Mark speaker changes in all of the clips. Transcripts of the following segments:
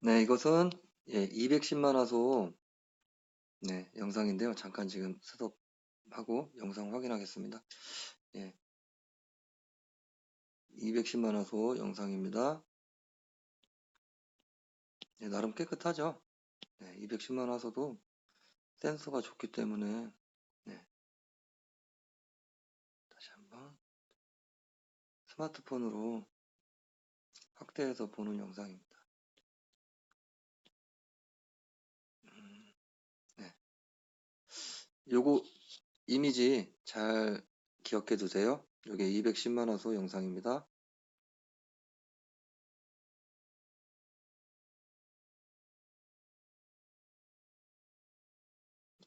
Speaker 1: 네, 이것은 예, 210만 화소 네, 영상인데요. 잠깐 지금 셋업하고 영상 확인하겠습니다. 예, 210만 화소 영상입니다. 예, 나름 깨끗하죠? 네, 210만 화소도 센서가 좋기 때문에 네. 다시 한번 스마트폰으로 확대해서 보는 영상입니다. 요거 이미지 잘 기억해 두세요. 요게 210만 화소 영상입니다.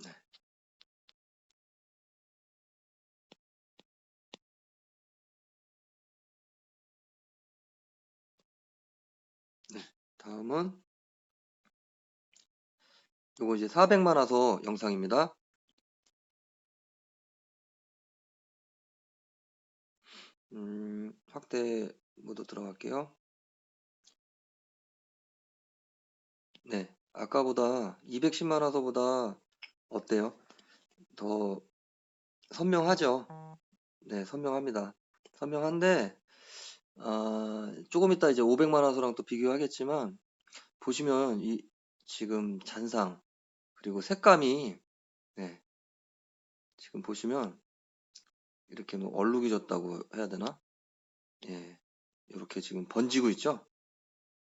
Speaker 1: 네. 네. 다음은 요거 이제 400만 화소 영상입니다. 음, 확대 모드 들어갈게요. 네, 아까보다 210만 화소보다 어때요? 더 선명하죠? 네, 선명합니다. 선명한데 아, 조금 이따 이제 500만 화소랑 또 비교하겠지만 보시면 이 지금 잔상 그리고 색감이 네, 지금 보시면 이렇게 뭐 얼룩이 졌다고 해야 되나? 예, 이렇게 지금 번지고 있죠?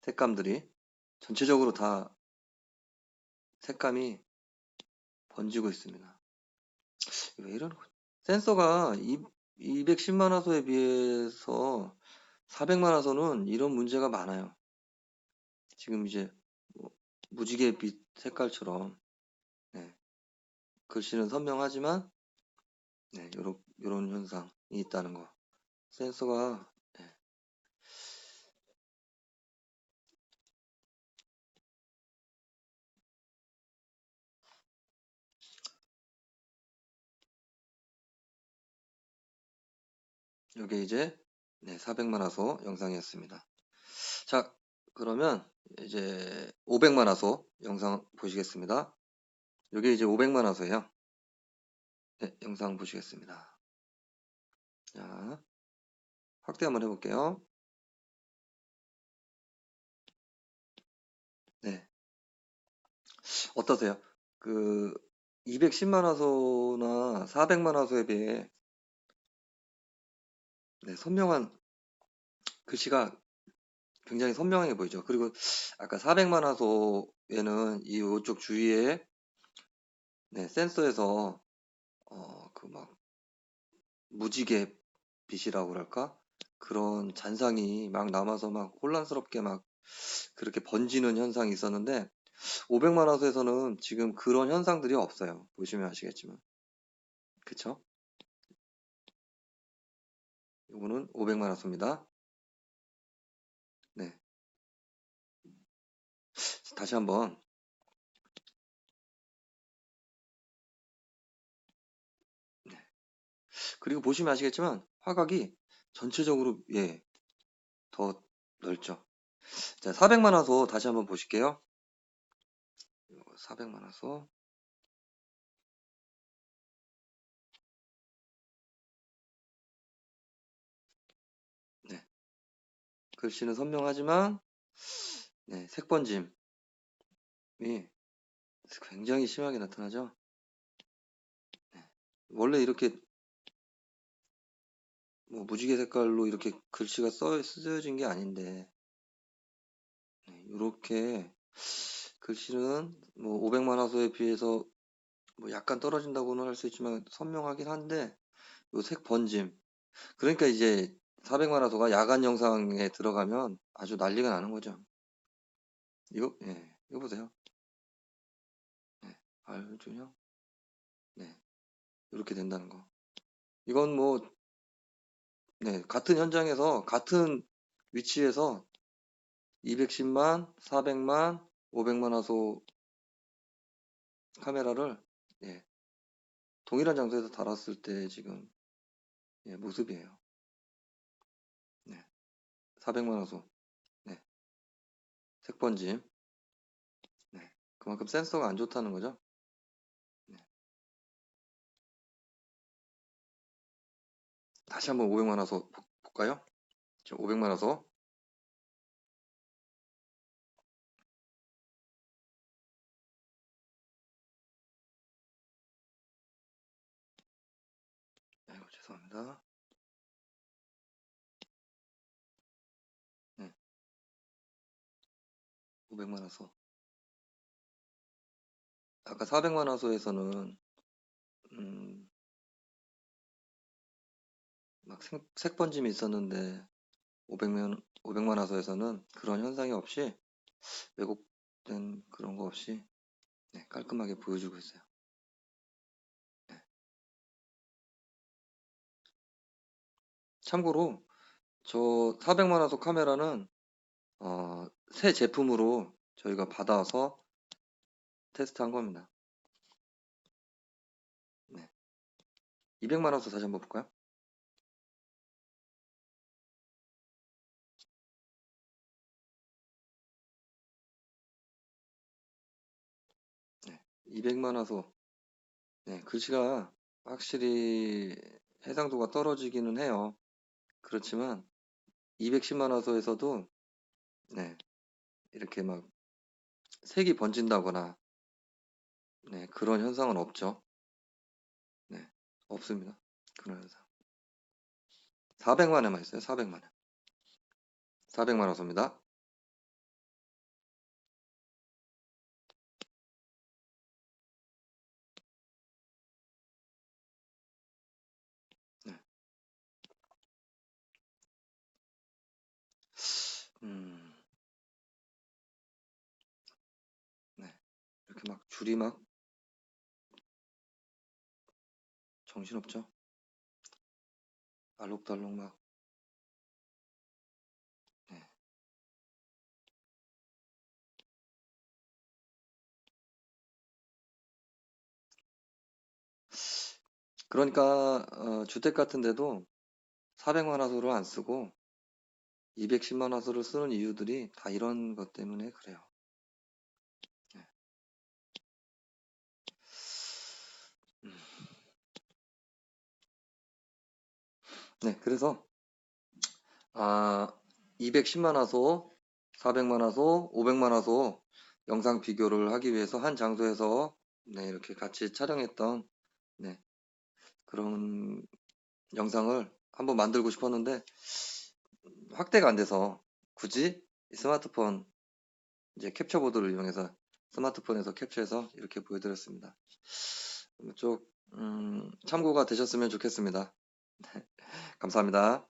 Speaker 1: 색감들이 전체적으로 다 색감이 번지고 있습니다. 왜 이러는 거지? 센서가 210만 화소에 비해서 400만 화소는 이런 문제가 많아요. 지금 이제 뭐 무지개 빛 색깔처럼 네. 글씨는 선명하지만 네, 요런, 요런 현상이 있다는 거. 센서가 네. 요게 이제 네, 400만 화소 영상이었습니다. 자, 그러면 이제 500만 화소 영상 보시겠습니다. 요게 이제 500만 화소예요. 네, 영상 보시겠습니다. 자, 확대 한번 해볼게요. 네. 어떠세요? 그 210만 화소나 400만 화소에 비해 네, 선명한 글씨가 굉장히 선명해 보이죠. 그리고 아까 400만 화소에는 이 이쪽 주위에 네, 센서에서 어, 그 막 무지개 빛이라고 그럴까? 그런 잔상이 막 남아서 막 혼란스럽게 막 그렇게 번지는 현상이 있었는데 500만 화소에서는 지금 그런 현상들이 없어요. 보시면 아시겠지만. 그쵸? 이거는 500만 화소입니다. 네. 다시 한번 그리고 보시면 아시겠지만 화각이 전체적으로 예, 더 넓죠. 자, 400만 화소 다시 한번 보실게요. 400만 화소. 네. 글씨는 선명하지만 네, 색번짐이 굉장히 심하게 나타나죠. 네. 원래 이렇게 뭐 무지개 색깔로 이렇게 글씨가 써 쓰여진 게 아닌데 네, 이렇게 글씨는 뭐 500만 화소에 비해서 뭐 약간 떨어진다고는 할 수 있지만 선명하긴 한데 요 색 번짐 그러니까 이제 400만 화소가 야간 영상에 들어가면 아주 난리가 나는 거죠. 이거 예 이거 보세요. 네, 알죠? 네 이렇게 된다는 거. 이건 뭐 네, 같은 현장에서 같은 위치에서 210만, 400만, 500만 화소 카메라를 예, 동일한 장소에서 달았을 때 지금 예, 모습이에요. 네, 400만 화소 네, 색번짐 그만큼 센서가 안 좋다는 거죠. 다시 한번 500만 화소 보- 볼까요? 자, 500만 화소. 아이고, 죄송합니다. 네. 500만 화소. 아까 400만 화소에서는 음, 색, 색 번짐이 있었는데 500만 500만 화소에서는 그런 현상이 없이 왜곡된 그런 거 없이 네, 깔끔하게 보여주고 있어요. 네. 참고로 저 400만 화소 카메라는 어, 새 제품으로 저희가 받아서 테스트한 겁니다. 네. 200만 화소 다시 한번 볼까요? 200만 화소. 네, 글씨가 확실히 해상도가 떨어지기는 해요. 그렇지만 210만 화소에서도 네, 이렇게 막 색이 번진다거나 네, 그런 현상은 없죠. 네, 없습니다. 그런 현상. 400만에만 있어요. 400만에. 400만 화소입니다. 막 줄이 막 정신없죠? 알록달록 막 네. 그러니까 어, 주택 같은 데도 400만 화소를 안 쓰고 210만 화소를 쓰는 이유들이 다 이런 것 때문에 그래요. 네, 그래서 아, 210만 화소, 400만 화소, 500만 화소 영상 비교를 하기 위해서 한 장소에서 네, 이렇게 같이 촬영했던 네, 그런 영상을 한번 만들고 싶었는데 확대가 안 돼서 굳이 이 스마트폰 이제 캡처 보드를 이용해서 스마트폰에서 캡처해서 이렇게 보여드렸습니다. 쪽 음, 참고가 되셨으면 좋겠습니다. 감사합니다.